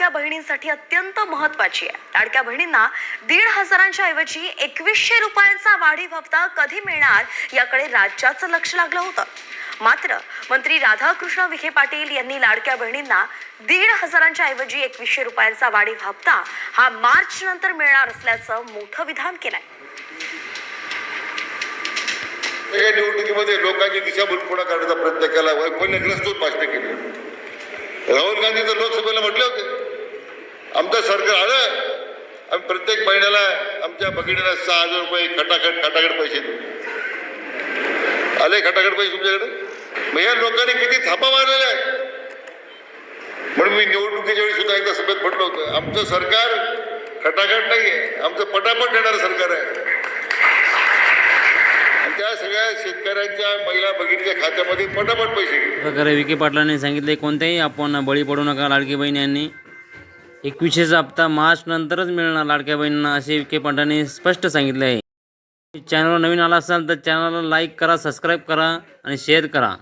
लाडक्या बहिणींसाठी अत्यंत महत्वाची आहे. लाडक्या बहिणींना दीड हजारांच्या ऐवजी एकवीसशे रुपयांचा वाढीव हप्ता कधी मिळणार याकडे राज्याचं लक्ष लागलं होतं. मात्र मंत्री राधाकृष्ण विखे पाटील यांनी लाडक्या बहिणींना दीड हजारांच्या ऐवजी एकवीसशे रुपयांचा वाढीव हप्ता हा मार्च नंतर मिळणार असल्याचं मोठं विधान केलंय. या निवडणुकीमध्ये लोकांची दिशाभूल पुढे प्रयत्न केला वैफल्यग्रस्त भाषण केली. राहुल गांधी तर लोकसभेला म्हटले होते. आमचं सरकार आलं आम्ही प्रत्येक महिन्याला आमच्या भगिनीला सहा हजार रुपये खटाखट खटाखट पैसे देऊ. आले खटाखट पैसे तुमच्याकडे? मग या लोकांनी किती थापा मारलेला आहे म्हणून मी निवडणुकीच्या वेळी सुद्धा एकदा सभेत म्हटलं होतं आमचं सरकार खटाखट नाही आहे आमचं पटापट येणारं सरकार आहे. आणि त्या सगळ्या शेतकऱ्यांच्या महिला भगिनीच्या खात्यामध्ये पटापट पैसे गेले. प्रकारे विखे पाटलांनी सांगितले कोणत्याही आपण बळी पडू नका लाडकी बहीण यांनी. एकवीसशेचा हप्ता मार्च नंतरच मिळणार लाडक्या बहिणींना असे विखे पाटलांनी स्पष्ट सांगितले आहे. चॅनलवर नवीन आला असाल तर चॅनलला लाईक करा सबस्क्राईब करा आणि शेअर करा.